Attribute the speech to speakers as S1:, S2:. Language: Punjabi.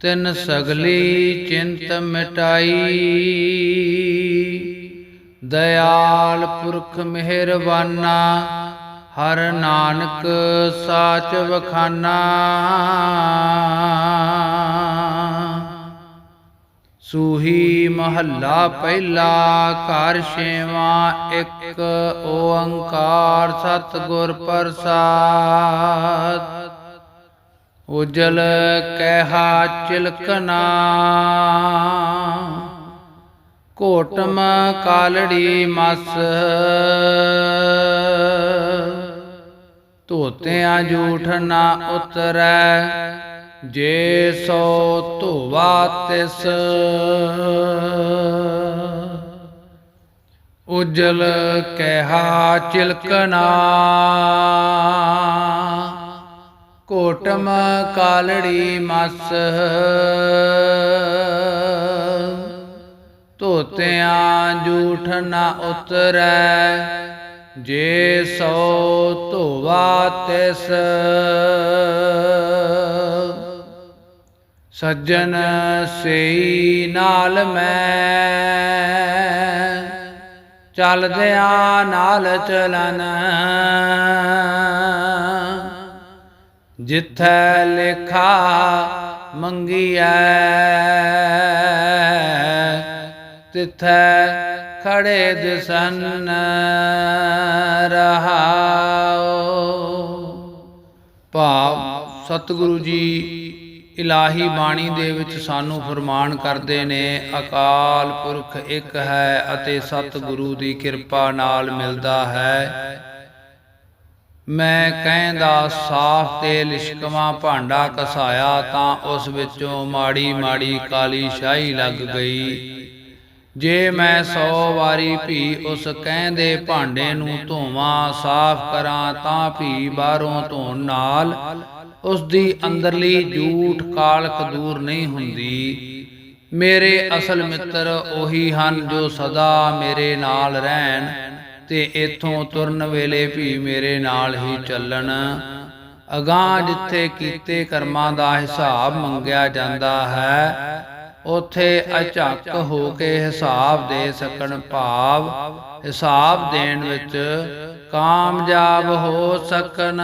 S1: ਤਿਨ ਸਗਲੀ ਚਿੰਤ ਮਿਟਾਈ। ਦਇਆਲ ਪੁਰਖ ਮਿਹਰਬਾਨਾ, ਹਰ ਨਾਨਕ ਸਾਚ ਵਖਾਨਾ। ਸੂਹੀ ਮਹੱਲਾ ਪਹਿਲਾ ਘਰ ਛੇਵਾਂ, ਇੱਕ ਓੰਕਾਰ ਸਤਿਗੁਰ ਪ੍ਰਸਾਦ। ਉਜਲ ਕਹਿਹਾ ਚਿਲਕਨਾ ਕੋਟਮ ਕਾਲੜੀ ਮਸ। ਧੋਤਿਆਂ ਜੂਠ ਨਾ ਉਤਰੈ, ਜੇ ਸੋ ਧੋਵਾ ਤਿਸ। ਉਜਲ ਕਹਿਹਾ ਚਿਲਕਨਾ ਕੋਟਮ ਕਾਲੜੀ ਮਸ। ਧੋਤਿਆਂ ਜੂਠ ਨਾ ਉਤਰੈ, ਜੇ ਸੋ ਧੋਵਾ ਤਿਸ। ਸੱਜਣ ਸਈ ਨਾਲ ਮੈਂ, ਚੱਲਦਿਆਂ ਨਾਲ ਚਲਨ। ਜਿੱਥੈ ਲੇਖਾ ਮੰਗੀਐ, ਤਿਥੈ ਖੜੇ ਦਿਸਨ ਰਹਾਉ। ਭਾਵ ਸਤਿਗੁਰੂ ਜੀ ਇਲਾਹੀ ਬਾਣੀ ਦੇ ਵਿੱਚ ਸਾਨੂੰ ਫਰਮਾਨ ਕਰਦੇ ਨੇ, ਅਕਾਲ ਪੁਰਖ ਇੱਕ ਹੈ ਅਤੇ ਸਤਿਗੁਰੂ ਦੀ ਕਿਰਪਾ ਨਾਲ ਮਿਲਦਾ ਹੈ। ਮੈਂ ਕਹਿੰਦਾ ਸਾਫ਼ ਤੇ ਲਿਸ਼ਕਵਾ ਭਾਂਡਾ ਕਸਾਇਆ ਤਾਂ ਉਸ ਵਿੱਚੋਂ ਮਾੜੀ ਮਾੜੀ ਕਾਲੀ ਸ਼ਾਹੀ ਲੱਗ ਗਈ। ਜੇ ਮੈਂ 100 ਵਾਰੀ ਭੀ ਉਸ ਕਹਿੰਦੇ ਭਾਂਡੇ ਨੂੰ ਧੋਵਾਂ ਸਾਫ਼ ਕਰਾਂ ਤਾਂ ਭੀ ਬਾਹਰੋਂ ਧੋਣ ਨਾਲ। ਉਸ ਦੀ ਅੰਦਰਲੀ ਝੂਠ ਕਾਲਖ ਦੂਰ ਨਹੀਂ ਹੁੰਦੀ। ਮੇਰੇ ਅਸਲ ਮਿੱਤਰ ਉਹੀ ਹਨ ਜੋ ਸਦਾ ਮੇਰੇ ਨਾਲ ਰਹਿਣ। ਤੇ ਇਥੋਂ ਤੁਰਨ ਵੇਲੇ ਵੀ ਮੇਰੇ ਨਾਲ ਹੀ ਚੱਲਣ। ਅਗਾਹ ਜਿੱਥੇ ਕੀਤੇ ਕਰਮਾਂ ਦਾ ਹਿਸਾਬ ਮੰਗਿਆ ਜਾਂਦਾ ਹੈ, ਉਥੇ ਅਚੱਕ ਹੋ ਕੇ ਹਿਸਾਬ ਦੇ ਸਕਣ ਭਾਵ। ਹਿਸਾਬ ਦੇਣ ਵਿੱਚ ਕਾਮਯਾਬ ਹੋ ਸਕਣ।